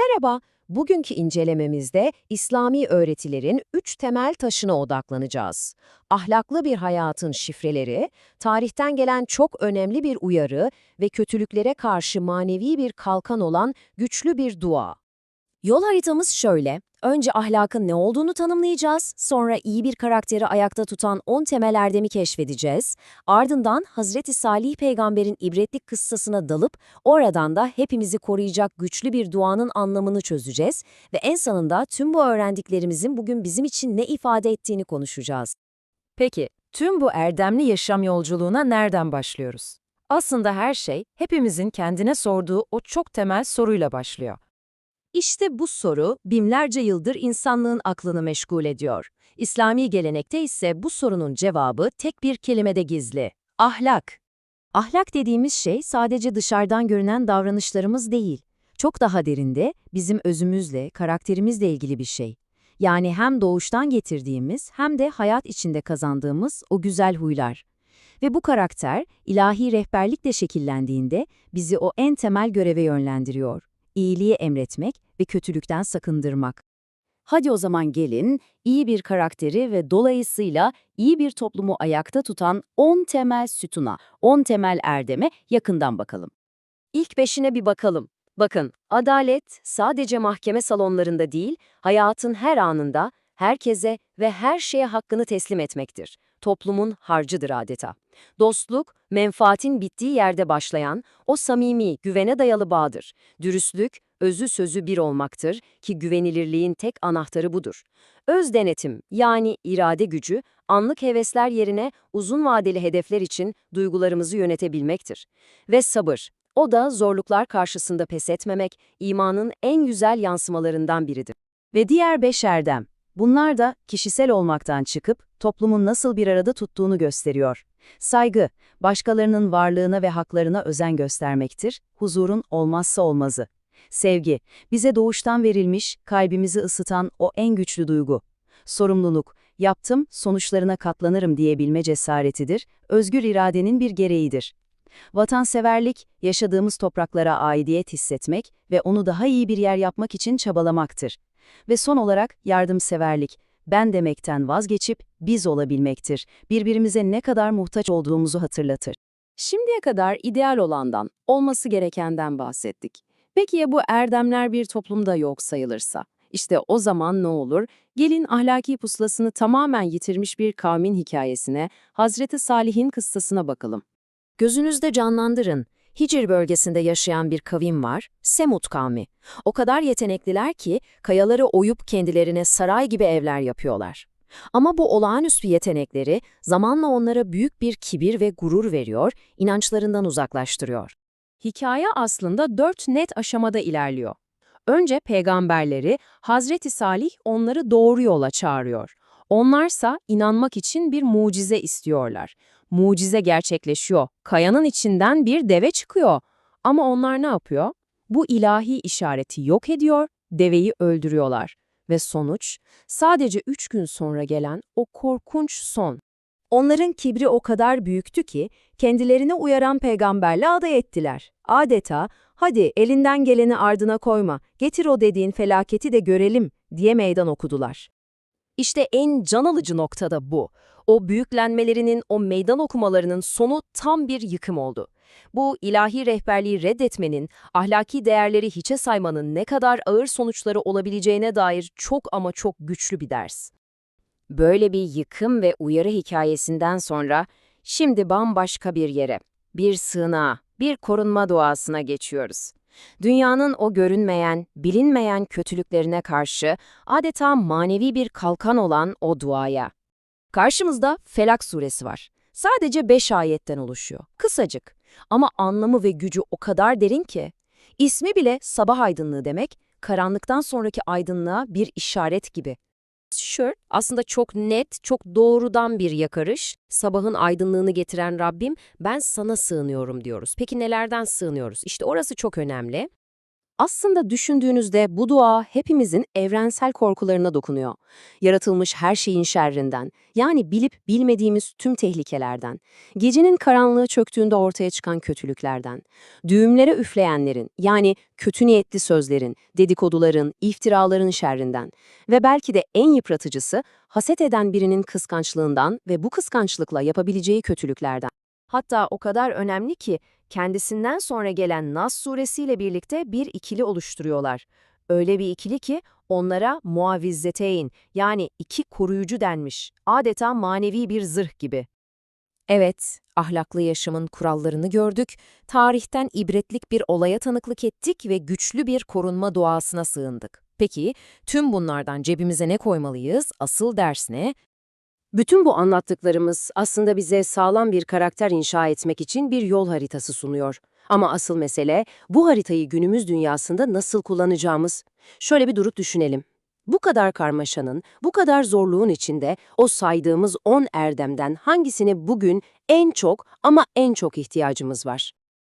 Merhaba, bugünkü incelememizde İslami öğretilerin üç temel taşına odaklanacağız. Ahlaklı bir hayatın şifreleri, tarihten gelen çok önemli bir uyarı ve kötülüklere karşı manevi bir kalkan olan güçlü bir dua. Yol haritamız şöyle. Önce ahlakın ne olduğunu tanımlayacağız, sonra iyi bir karakteri ayakta tutan 10 temel erdemi keşfedeceğiz. Ardından Hazreti Salih peygamberin ibretlik kıssasına dalıp oradan da hepimizi koruyacak güçlü bir duanın anlamını çözeceğiz ve en sonunda tüm bu öğrendiklerimizin bugün bizim için ne ifade ettiğini konuşacağız. Peki, tüm bu erdemli yaşam yolculuğuna nereden başlıyoruz? Aslında her şey hepimizin kendine sorduğu o çok temel soruyla başlıyor. İşte bu soru binlerce yıldır insanlığın aklını meşgul ediyor. İslami gelenekte ise bu sorunun cevabı tek bir kelimede gizli. Ahlak. Ahlak dediğimiz şey sadece dışarıdan görünen davranışlarımız değil. Çok daha derinde bizim özümüzle, karakterimizle ilgili bir şey. Yani hem doğuştan getirdiğimiz hem de hayat içinde kazandığımız o güzel huylar. Ve bu karakter ilahi rehberlikle şekillendiğinde bizi o en temel göreve yönlendiriyor iyiliği emretmek ve kötülükten sakındırmak. Hadi o zaman gelin, iyi bir karakteri ve dolayısıyla iyi bir toplumu ayakta tutan 10 temel sütuna, 10 temel erdeme yakından bakalım. İlk beşine bir bakalım. Bakın, adalet sadece mahkeme salonlarında değil, hayatın her anında, herkese ve her şeye hakkını teslim etmektir. Toplumun harcıdır adeta. Dostluk, menfaatin bittiği yerde başlayan, o samimi, güvene dayalı bağdır. Dürüstlük, özü sözü bir olmaktır ki güvenilirliğin tek anahtarı budur. Öz denetim, yani irade gücü, anlık hevesler yerine uzun vadeli hedefler için duygularımızı yönetebilmektir. Ve sabır, o da zorluklar karşısında pes etmemek, imanın en güzel yansımalarından biridir. Ve diğer beş erdem, bunlar da kişisel olmaktan çıkıp toplumun nasıl bir arada tuttuğunu gösteriyor. Saygı, başkalarının varlığına ve haklarına özen göstermektir, huzurun olmazsa olmazı. Sevgi, bize doğuştan verilmiş, kalbimizi ısıtan o en güçlü duygu. Sorumluluk, yaptım, sonuçlarına katlanırım diyebilme cesaretidir, özgür iradenin bir gereğidir. Vatanseverlik, yaşadığımız topraklara aidiyet hissetmek ve onu daha iyi bir yer yapmak için çabalamaktır. Ve son olarak yardımseverlik, ben demekten vazgeçip biz olabilmektir. Birbirimize ne kadar muhtaç olduğumuzu hatırlatır. Şimdiye kadar ideal olandan, olması gerekenden bahsettik. Peki ya bu erdemler bir toplumda yok sayılırsa? İşte o zaman ne olur? Gelin ahlaki pusulasını tamamen yitirmiş bir kavmin hikayesine, Hazreti Salih'in kıssasına bakalım. Gözünüzde canlandırın. Hicr bölgesinde yaşayan bir kavim var, Semut kavmi. O kadar yetenekliler ki kayaları oyup kendilerine saray gibi evler yapıyorlar. Ama bu olağanüstü yetenekleri zamanla onlara büyük bir kibir ve gurur veriyor, inançlarından uzaklaştırıyor. Hikaye aslında dört net aşamada ilerliyor. Önce peygamberleri, Hazreti Salih onları doğru yola çağırıyor. Onlarsa inanmak için bir mucize istiyorlar. Mucize gerçekleşiyor. Kayanın içinden bir deve çıkıyor. Ama onlar ne yapıyor? Bu ilahi işareti yok ediyor, deveyi öldürüyorlar. Ve sonuç, sadece üç gün sonra gelen o korkunç son. Onların kibri o kadar büyüktü ki, kendilerine uyaran peygamberle aday ettiler. Adeta, hadi elinden geleni ardına koyma, getir o dediğin felaketi de görelim diye meydan okudular. İşte en can alıcı nokta da bu. O büyüklenmelerinin, o meydan okumalarının sonu tam bir yıkım oldu. Bu ilahi rehberliği reddetmenin, ahlaki değerleri hiçe saymanın ne kadar ağır sonuçları olabileceğine dair çok ama çok güçlü bir ders. Böyle bir yıkım ve uyarı hikayesinden sonra şimdi bambaşka bir yere, bir sığınağa, bir korunma duasına geçiyoruz. Dünyanın o görünmeyen, bilinmeyen kötülüklerine karşı adeta manevi bir kalkan olan o duaya. Karşımızda Felak suresi var. Sadece beş ayetten oluşuyor. Kısacık. Ama anlamı ve gücü o kadar derin ki. İsmi bile sabah aydınlığı demek, karanlıktan sonraki aydınlığa bir işaret gibi. Şör aslında çok net, çok doğrudan bir yakarış. Sabahın aydınlığını getiren Rabbim, ben sana sığınıyorum diyoruz. Peki nelerden sığınıyoruz? İşte orası çok önemli. Aslında düşündüğünüzde bu dua hepimizin evrensel korkularına dokunuyor. Yaratılmış her şeyin şerrinden, yani bilip bilmediğimiz tüm tehlikelerden, gecenin karanlığı çöktüğünde ortaya çıkan kötülüklerden, düğümlere üfleyenlerin, yani kötü niyetli sözlerin, dedikoduların, iftiraların şerrinden ve belki de en yıpratıcısı, haset eden birinin kıskançlığından ve bu kıskançlıkla yapabileceği kötülüklerden. Hatta o kadar önemli ki kendisinden sonra gelen Nas suresiyle birlikte bir ikili oluşturuyorlar. Öyle bir ikili ki onlara muavizzeteyn yani iki koruyucu denmiş. Adeta manevi bir zırh gibi. Evet, ahlaklı yaşamın kurallarını gördük, tarihten ibretlik bir olaya tanıklık ettik ve güçlü bir korunma duasına sığındık. Peki, tüm bunlardan cebimize ne koymalıyız? Asıl ders ne? Bütün bu anlattıklarımız aslında bize sağlam bir karakter inşa etmek için bir yol haritası sunuyor. Ama asıl mesele bu haritayı günümüz dünyasında nasıl kullanacağımız. Şöyle bir durup düşünelim. Bu kadar karmaşanın, bu kadar zorluğun içinde o saydığımız 10 erdemden hangisine bugün en çok ama en çok ihtiyacımız var?